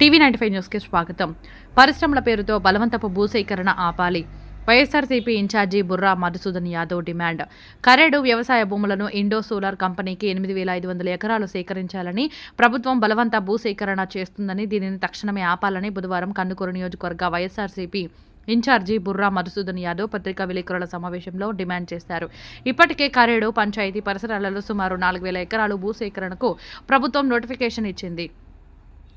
TV ninety five న్యూస్కి స్వాగతం. పరిశ్రమల పేరుతో బలవంతపు భూసేకరణ ఆపాలి. YSRCP incharge Burra Madhusudan Yadav demand. Karedu వ్యవసాయ భూములను ఇండో సోలార్ కంపెనీకి ఎనిమిది వేల ఐదు వందల ఎకరాలు సేకరించాలని ప్రభుత్వం బలవంత భూసేకరణ చేస్తుందని దీనిని తక్షణమే ఆపాలని బుధవారం కందుకూరు నియోజకవర్గ వైఎస్ఆర్సీపీ ఇన్ఛార్జి బుర్రా మధుసూదన్ యాదవ్ పత్రికా విలేకరుల సమావేశంలో డిమాండ్ చేశారు. ఇప్పటికే కరేడు పంచాయతీ పరిసరాలలో సుమారు నాలుగు వేల ఎకరాలు భూసేకరణకు ప్రభుత్వం నోటిఫికేషన్ ఇచ్చింది.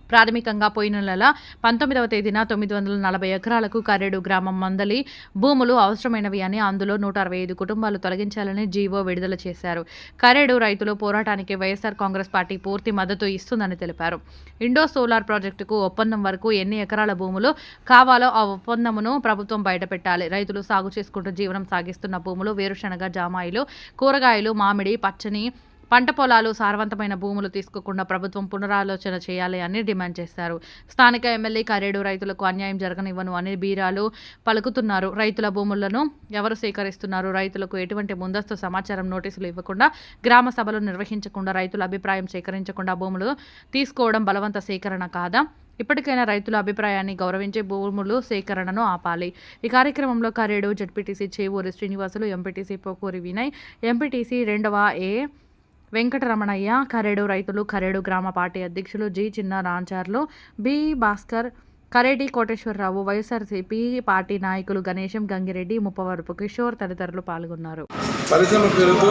ప్రాథమికంగా పోయిన నెల పంతొమ్మిదవ తేదీన తొమ్మిది వందల నలభై ఎకరాలకు కరేడు గ్రామం మందలి భూములు అవసరమైనవి అని అందులో నూట అరవై ఐదు కుటుంబాలు తొలగించాలని జీవో విడుదల చేశారు. కరేడు రైతులు పోరాటానికి వైఎస్ఆర్ కాంగ్రెస్ పార్టీ పూర్తి మద్దతు ఇస్తుందని తెలిపారు. ఇండో సోలార్ ప్రాజెక్టుకు ఒప్పందం వరకు ఎన్ని ఎకరాల భూములు కావాలో ఆ ఒప్పందమును ప్రభుత్వం బయటపెట్టాలి. రైతులు సాగు చేసుకుంటూ జీవనం సాగిస్తున్న భూములు వేరుశనగ జామాయిలు కూరగాయలు మామిడి పచ్చని పంట పొలాలు సారవంతమైన భూములు తీసుకోకుండా ప్రభుత్వం పునరాలోచన చేయాలి అని డిమాండ్ చేశారు. స్థానిక ఎమ్మెల్యే కరేడు రైతులకు అన్యాయం జరగనివ్వను అని బీరాలు పలుకుతున్నారు. రైతుల భూములను ఎవరు సేకరిస్తున్నారు? రైతులకు ఎటువంటి ముందస్తు సమాచారం నోటీసులు ఇవ్వకుండా గ్రామ సభలు నిర్వహించకుండా రైతుల అభిప్రాయం సేకరించకుండా భూములు తీసుకోవడం బలవంత సేకరణ కాదా? ఇప్పటికైనా రైతుల అభిప్రాయాన్ని గౌరవించే భూములు సేకరణను ఆపాలి. ఈ కార్యక్రమంలో Karedu ZPTC Chevuri Srinivasulu MPTC Pokuri Vinay MPTC రెండవ ఏ వెంకటరమణయ్య కరేడు రైతులు కరేడు గ్రామ పార్టీ అధ్యక్షులు G. Chinna Ramcharlu B. Bhaskar Kareti Koteswararao YSRCP party నాయకులు గణేశం గంగిరెడ్డి ముప్పవరపు కిషోర్ తదితరులు పాల్గొన్నారు. పరిశ్రమ పేరుతో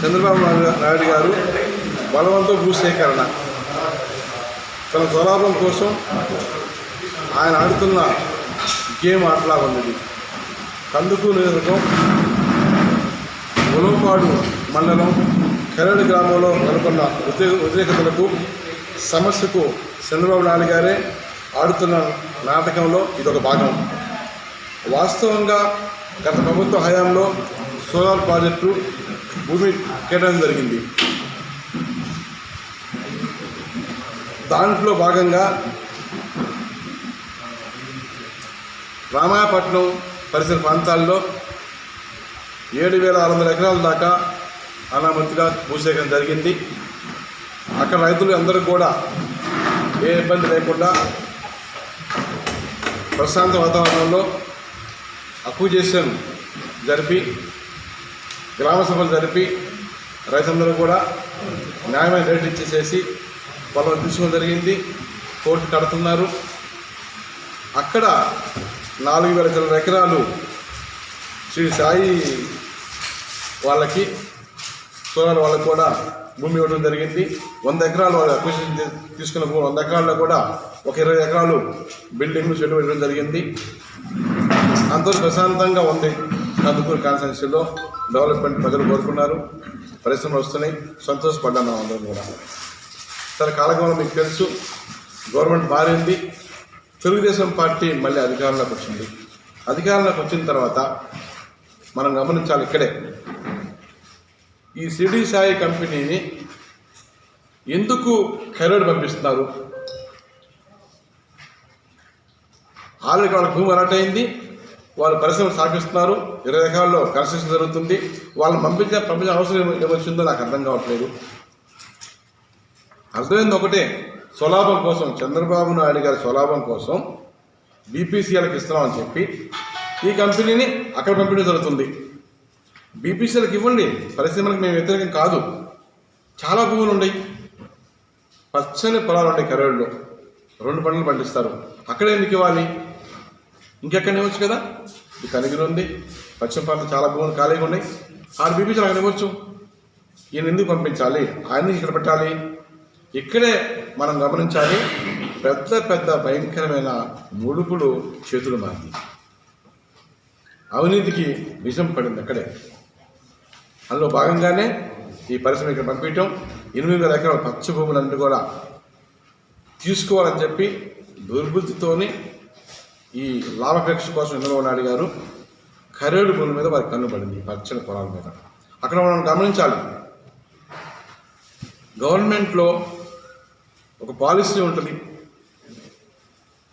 చంద్రబాబు నాయుడు గారు బలవంతం భూసేకరణ. తన స్వలాభం కోసం ఆయన ఆడుతున్న గేమ్ ఆటలా ఉన్నది కందుకు నియోజకవర్గం ఉలవపాడు మండలం కరడు గ్రామంలో నెలకొన్న ఉద్రే ఉద్రేకతలకు సమస్యకు చంద్రబాబు నాయుడు గారే ఆడుతున్న నాటకంలో ఇదొక భాగం. వాస్తవంగా గత ప్రభుత్వ హయాంలో సోలార్ ప్రాజెక్టు భూమి కేటాయం జరిగింది. దాంట్లో భాగంగా రామాయపట్నం పరిసర ప్రాంతాల్లో ఏడు వేల ఆరు వందల ఎకరాల దాకా అనామతిగా భూసేకరణ జరిగింది. అక్కడ రైతులు అందరూ కూడా ఏ ఇబ్బంది లేకుండా ప్రశాంత వాతావరణంలో అక్విజేషన్ జరిపి గ్రామ సభలు జరిపి రైతులందరూ కూడా న్యాయమైన రేట్ ఇచ్చేసేసి పొలం తీసుకోవడం జరిగింది. కోర్టు కడుతున్నారు. అక్కడ నాలుగు వేల ఎకరాలు శ్రీ సాయి వాళ్ళకి సోనాల వాళ్ళకి కూడా భూమి ఇవ్వడం జరిగింది. వంద ఎకరాలు వాళ్ళు అక్విజిషన్ తీసుకున్న భూమి వంద ఎకరాల్లో కూడా ఒక ఇరవై ఎకరాలు బిల్డింగ్లు చెట్టు పెట్టడం జరిగింది. అంత ప్రశాంతంగా ఉంది. కందుకూరు కాన్స్టిట్యూన్సీలో డెవలప్మెంట్ ప్రజలు కోరుకున్నారు. పరిశ్రమలు వస్తున్నాయి. సంతోషపడ్డాను అందరం కూడా. సరే కాలక్రమంలో మీకు తెలుసు గవర్నమెంట్ మారింది తెలుగుదేశం పార్టీ మళ్ళీ అధికారంలోకి వచ్చింది. అధికారంలోకి వచ్చిన తర్వాత మనం గమనించాలి ఇక్కడే. ఈ సిడి సాయి కంపెనీని ఎందుకు ఖైరోడ్ పంపిస్తున్నారు? ఆల్రెడీ వాళ్ళ భూమి అలాట్ అయింది. వాళ్ళు పరిశ్రమ స్థాపిస్తున్నారు. ఇరవై రకాల్లో కన్స్ట్రక్షన్ జరుగుతుంది. వాళ్ళని పంపించే పంపించే అవసరం ఏమొచ్చిందో నాకు అర్థం కావట్లేదు. అర్థమైంది ఒకటే. స్వలాభం కోసం చంద్రబాబు నాయుడు గారి స్వలాభం కోసం బీపీసీఎల్కి ఇస్తున్నామని చెప్పి ఈ కంపెనీని అక్కడ పంపిణీ జరుగుతుంది. బీపీసీలకు ఇవ్వండి. పరిశ్రమలకు మేము వ్యతిరేకం కాదు. చాలా భూములు ఉన్నాయి. పచ్చని పొలాలు ఉంటాయి కరోడ్లో. రెండు పంటలు పండిస్తారు. అక్కడే ఎందుకు ఇవ్వాలి? ఇంకెక్కడ ఇవ్వచ్చు కదా? ఇది కనిగిరి ఉంది. పశ్చిమ పంట చాలా భూములు ఖాళీగా ఉన్నాయి. ఆరు బీపీసీలు అక్కడ ఇవ్వచ్చు. ఈయన ఎందుకు పంపించాలి? ఆయన ఇక్కడ పెట్టాలి. ఇక్కడే మనం గమనించాలి పెద్ద పెద్ద భయంకరమైన ముడుపులు చేతులు మారింది. అవినీతికి విషం పడింది అక్కడే. అందులో భాగంగానే ఈ పరిశ్రమ ఇక్కడ పంపించడం ఎనిమిది వేల ఎకరాల పచ్చ భూములన్నీ కూడా తీసుకోవాలని చెప్పి దుర్బుద్ధితోని ఈ లాభాపేక్ష కోసం చంద్రబాబు నాయుడు గారు కరేడు భూముల మీద వారికి కన్నుపడింది ఈ పచ్చని పొలాల మీద. అక్కడ మనం గమనించాలి. గవర్నమెంట్లో ఒక పాలసీ ఉంటుంది.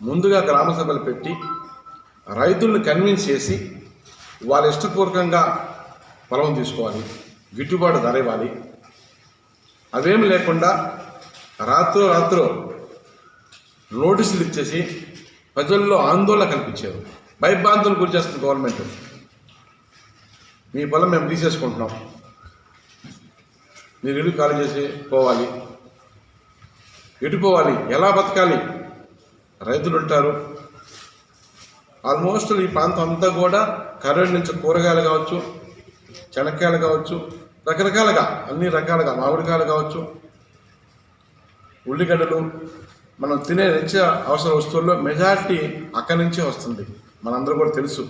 ముందుగా గ్రామ సభలు పెట్టి రైతులను కన్విన్స్ చేసి వాళ్ళ ఇష్టపూర్వకంగా పొలం తీసుకోవాలి గిట్టుబాటు ధర ఇవ్వాలి అవేమి లేకుండా రాత్రో రాత్రో నోటీసులు ఇచ్చేసి ప్రజల్లో ఆందోళన కల్పించారు. భయభ్రాంతులు గురి చేస్తుంది గవర్నమెంట్. మీ పొలం మేము తీసేసుకుంటున్నాం. మీరు ఇల్లు ఖాళీ చేసి పోవాలి. ఎటుపోవాలి ఎలా బతకాలి? రైతులు ఉంటారు. ఆల్మోస్ట్ ఈ ప్రాంతం అంతా కూడా కర్రెడ్ నుంచి కూరగాయలు కావచ్చు చెనక్కాయలు కావచ్చు రకరకాలుగా అన్ని రకాలుగా మామిడికాయలు కావచ్చు ఉల్లిగడ్డలు మనం తినే నిత్య అవసర వస్తువుల్లో మెజారిటీ అక్కడి నుంచే వస్తుంది. మనందరూ కూడా తెలుసు.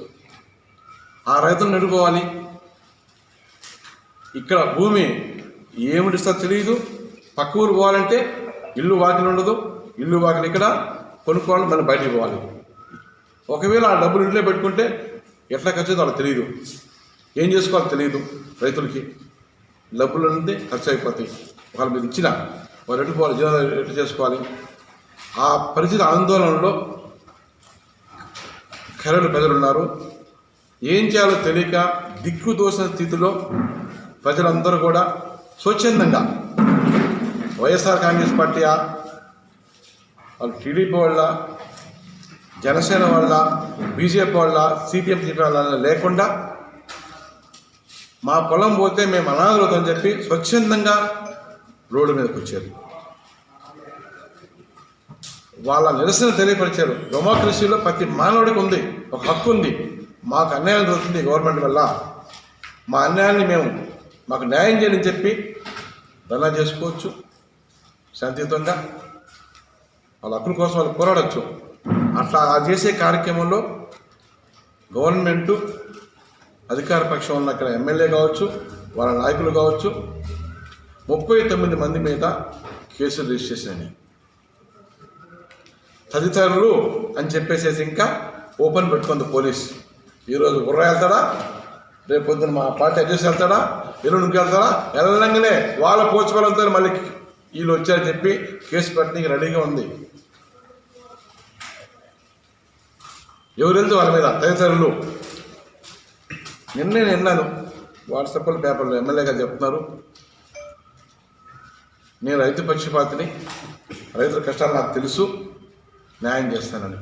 ఆ రైతులు నిడుకోవాలి ఇక్కడ భూమి ఏమిటిస్తా తెలియదు పక్క ఊరు పోవాలంటే ఇల్లు వాకిలి ఉండదు. ఇల్లు వాకిలి ఇక్కడ కొనుక్కోవాలి మనం బయటికి పోవాలి. ఒకవేళ ఆ డబ్బులు ఇంట్లో పెట్టుకుంటే ఎట్లా ఖర్చు అలా వాళ్ళకి తెలియదు ఏం చేసుకోవాలో తెలియదు రైతులకి. డబ్బులు ఉంటే ఖర్చు అయిపోతాయి. వాళ్ళ మీద ఇచ్చిన వాళ్ళు ఎటు పోవాలి జీవనం ఎటు చేసుకోవాలి? ఆ పరిస్థితి ఆందోళనలో కరెంటు ప్రజలు ఉన్నారు. ఏం చేయాలో తెలియక దిక్కు దోసిన స్థితిలో ప్రజలందరూ కూడా స్వచ్ఛందంగా వైఎస్ఆర్ కాంగ్రెస్ పార్టీ వాళ్ళు టీడీపీ వాళ్ళ జనసేన వాళ్ళ బీజేపీ వాళ్ళ సిపిఎం వాళ్ళ లేకుండా మా పొలం పోతే మేము అనాథులవుతామని చెప్పి స్వచ్ఛందంగా రోడ్డు మీదకి వచ్చారు. వాళ్ళ నిరసన తెలియపరిచారు. డెమోక్రసీలో ప్రతి మానవుడికి ఉంది ఒక హక్కు ఉంది. మాకు అన్యాయం జరుగుతుంది గవర్నమెంట్ వల్ల. మా అన్యాయాన్ని మేము మాకు న్యాయం చేయని చెప్పి ధర్నా చేసుకోవచ్చు. శాంతియుతంగా వాళ్ళ హక్కుల కోసం వాళ్ళు పోరాడచ్చు. అట్లా ఆ చేసే కార్యక్రమంలో గవర్నమెంటు అధికార పక్షం ఉన్న అక్కడ ఎమ్మెల్యే కావచ్చు వాళ్ళ నాయకులు కావచ్చు ముప్పై తొమ్మిది మంది మీద కేసులు రిజిస్ట్రేషన్ తదితరులు అని చెప్పేసేసి ఇంకా ఓపెన్ పెట్టుకుంది పోలీస్. ఈరోజు బుర్ర వెళ్తాడా? రేపు పొద్దున మా పార్టీ అడ్జస్ట్ వెళ్తాడా? ఎల్లుండికి వెళ్తాడా? వెళ్ళంగానే వాళ్ళ పోచుకోవాలంతో మళ్ళీ వీళ్ళు వచ్చారని చెప్పి కేసు పెట్టడానికి రెడీగా ఉంది. ఎవరు వెళ్తే వాళ్ళ మీద? తదితరులు. నిన్నే నిన్నాను వాట్సాప్లో పేపర్లో ఎమ్మెల్యే గారు చెప్తున్నారు. నేను రైతు పక్షపాతిని రైతుల కష్టాలు నాకు తెలుసు న్యాయం చేస్తానని.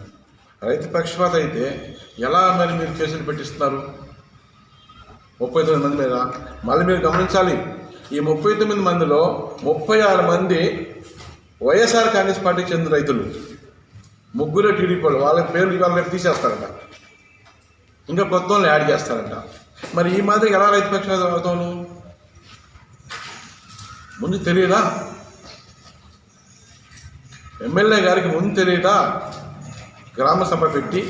రైతు పక్షపాత అయితే ఎలా మరి మీరు కేసులు పెట్టిస్తున్నారు? ముప్పై తొమ్మిది మంది మీద. మళ్ళీ మీరు గమనించాలి ఈ ముప్పై తొమ్మిది మందిలో ముప్పై ఆరు మంది వైఎస్ఆర్ కాంగ్రెస్ పార్టీకి చెందిన రైతులు. ముగ్గురే టీడీపీ వాళ్ళు వాళ్ళ పేర్లు వాళ్ళ రేపు తీసేస్తారంట. ఇంకా కొత్త వాళ్ళు యాడ్ చేస్తారంట. మరి ఈ మాదిరి ఎలా రైతు పక్షపాతం అవుతాను ముందు తెలియదా? ఎమ్మెల్యే గారికి ముందు తెలియదా? గ్రామ సభ పెట్టి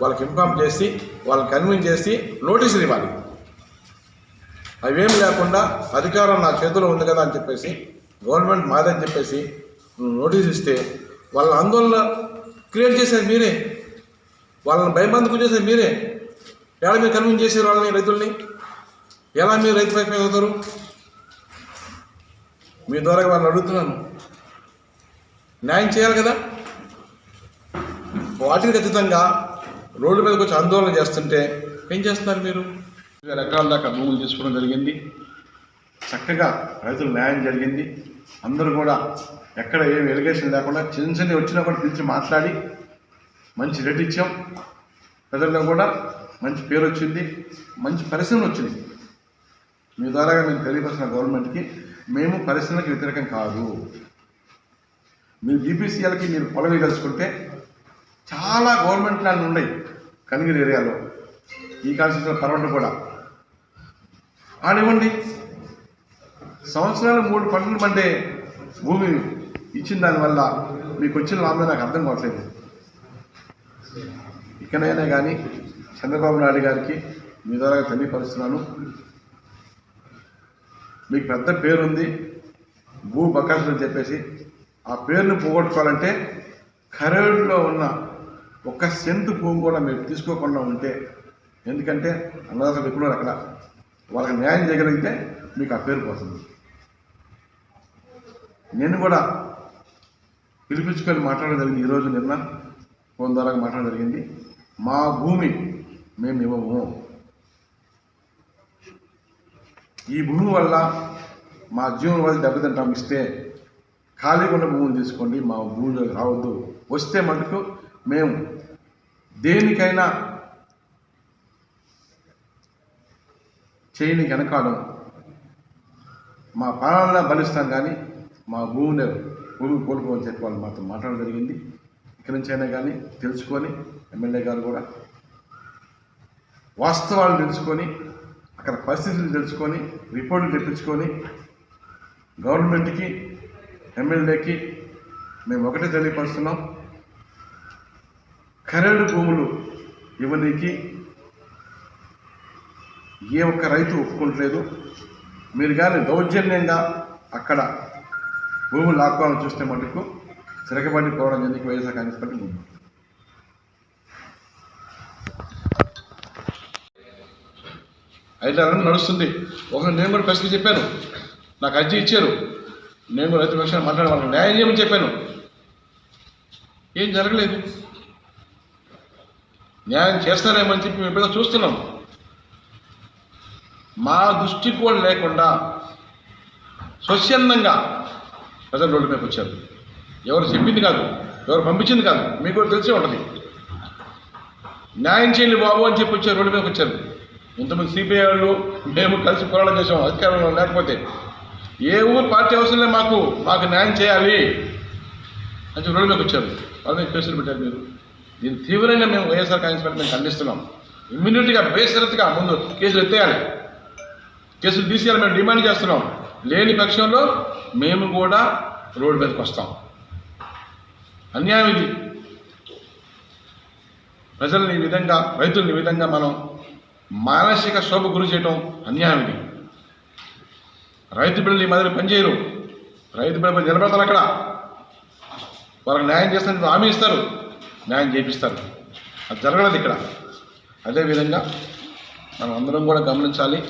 వాళ్ళకి ఇన్ఫామ్ చేసి వాళ్ళని కన్విన్స్ చేసి నోటీసులు ఇవ్వాలి. అవేం లేకుండా అధికారం నా చేతిలో ఉంది కదా అని చెప్పేసి గవర్నమెంట్ మాదని చెప్పేసి నోటీస్ ఇస్తే వాళ్ళ ఆందోళన క్రియేట్ చేసేది మీరే. వాళ్ళని భయబంధకు చేసే మీరే. ఎలా మీరు కన్విన్స్ చేసారు వాళ్ళని రైతుల్ని? ఎలా మీరు రైతు పైకి అవుతారు? మీ ద్వారా వాళ్ళని అడుగుతున్నాను. న్యాయం చేయాలి కదా? వాటికి ఖచ్చితంగా రోడ్డు మీదకి వచ్చి ఆందోళన చేస్తుంటే ఏం చేస్తున్నారు మీరు? రకాల దాకా భూములు తీసుకోవడం జరిగింది. చక్కగా రైతులు న్యాయం జరిగింది. అందరూ కూడా ఎక్కడ ఏం ఎలిగేషన్ లేకుండా చిన్న చిన్న వచ్చినా కూడా పిలిచి మాట్లాడి మంచి రేట్ ఇచ్చాం. ప్రజల్లో కూడా మంచి పేరు వచ్చింది మంచి పరిశ్రమలు వచ్చింది. మీ ద్వారాగా మేము తెలియపరిచిన గవర్నమెంట్కి మేము పరిశ్రమలకు వ్యతిరేకం కాదు. మీరు బీపీసీఎల్కి మీరు పొలం కలుసుకుంటే చాలా గవర్నమెంట్ ల్యాండ్ ఉన్నాయి కనిగిరి ఏరియాలో ఈ కాన్స్టిట్యూషన్ పర్వంట కూడా. ఆడివ్వండి సంవత్సరాలు మూడు పంటలు పండే భూమి ఇచ్చిన దానివల్ల మీకు వచ్చిన లాభం నాకు అర్థం కావట్లేదు. ఇకనైనా కానీ చంద్రబాబు నాయుడు గారికి మీ ద్వారా తెలియపరుస్తున్నాను. మీకు పెద్ద పేరుంది. భూ బకాసు అని చెప్పేసి. ఆ పేరుని పోగొట్టుకోవాలంటే కరేడులో ఉన్న ఒక్క సెంటు భూమి కూడా మీరు తీసుకోకుండా ఉంటే ఎందుకంటే అన్నదాతలు ఎప్పుడో అక్కడ వాళ్ళకి న్యాయం చేయగలిగితే మీకు ఆ పేరు పోతుంది. నేను కూడా పిలిపించుకొని మాట్లాడగలిగింది ఈరోజు నిన్న ఫోన్ ద్వారా మాట్లాడడం జరిగింది. మా భూమి మేము ఇవ్వము. ఈ భూమి వల్ల మా జీవన వల్ల దెబ్బతింటాం ఇస్తే ఖాళీగా ఉన్న భూమిని తీసుకోండి మా భూమిలో రావద్దు. వస్తే మటుకు మేము దేనికైనా చేయని వెనకాలం మా ప్రాణాలను బలిస్తాం కానీ మా భూమిని భూమి కోల్పోవని చెప్పి వాళ్ళు మాతో మాట్లాడడం జరిగింది. ఇక్కడి నుంచి అయినా కానీ తెలుసుకొని ఎమ్మెల్యే గారు కూడా వాస్తవాలు తెలుసుకొని అక్కడ పరిస్థితులు తెలుసుకొని రిపోర్టులు తెప్పించుకొని గవర్నమెంట్కి ఎమ్మెల్యేకి మేము ఒకటే తెలియపరుస్తున్నాం. ఖరేడు భూములు ఇవ్వనీకి ఏ ఒక్క రైతు ఒప్పుకుంటలేదు మీరు కానీ దౌర్జన్యంగా అక్కడ భూములు లాక్కోవాలని చూస్తే మటుకు తిరగబడి పోవడం ఎందుకు వైఎస్ఆర్ కాంగ్రెస్ పార్టీ ముందు? ఐదారు నడుస్తుంది. ఒక నేను కూడా ప్రశ్న చెప్పాను. నాకు అర్జీ ఇచ్చారు. నేను కూడా రైతు పక్షాన్ని మాట్లాడే న్యాయం చేయమని చెప్పాను. ఏం జరగలేదు. న్యాయం చేస్తారేమని చెప్పి మేము ఎప్పుడైనా చూస్తున్నాం. మా దృష్టి కూడా లేకుండా స్వచ్ఛందంగా ప్రజలు రోడ్డు మీదకి వచ్చారు. ఎవరు చెప్పింది కాదు. ఎవరు పంపించింది కాదు. మీకు కూడా తెలిసే ఉంటుంది. న్యాయం చేయండి బాబు అని చెప్పి వచ్చారు రోడ్డు మీదకి వచ్చారు. ఇంతమంది సిపిఐ వాళ్ళు మేము కలిసి పోరాటం చేసాం అధికారంలో లేకపోతే ఏ ఊరు పార్టీ అవసరం లేదు మాకు. మాకు న్యాయం చేయాలి అని చెప్పి రోడ్డు మీదకి వచ్చారు. వాళ్ళ కేసులు పెట్టారు మీరు. దీన్ని తీవ్రంగా మేము వైఎస్ఆర్ కాంగ్రెస్ పార్టీ మేము ఖండిస్తున్నాం. ఇమ్మీడియట్గా బేసరత్గా ముందు కేసులు ఎత్తేయాలి. కేసులు తీసేయాలి. మేము డిమాండ్ చేస్తున్నాం. లేని పక్షంలో మేము కూడా రోడ్డు మీదకి వస్తాం. అన్యాయం ఇది. ప్రజల్ని ఈ విధంగా రైతుల్ని ఈ విధంగా మనం మానసిక శోభ గురి చేయటం అన్యాయం ఇది. రైతు బిడ్డలు ఈ మాదిరి పనిచేయరు రైతు బిడ్డలు నిలబడతారు అక్కడ. వాళ్ళకి న్యాయం చేస్తానికి హామీ ఇస్తారు. న్యాయం చేపిస్తారు. అది జరగలేదు ఇక్కడ. అదేవిధంగా మనం అందరం కూడా గమనించాలి.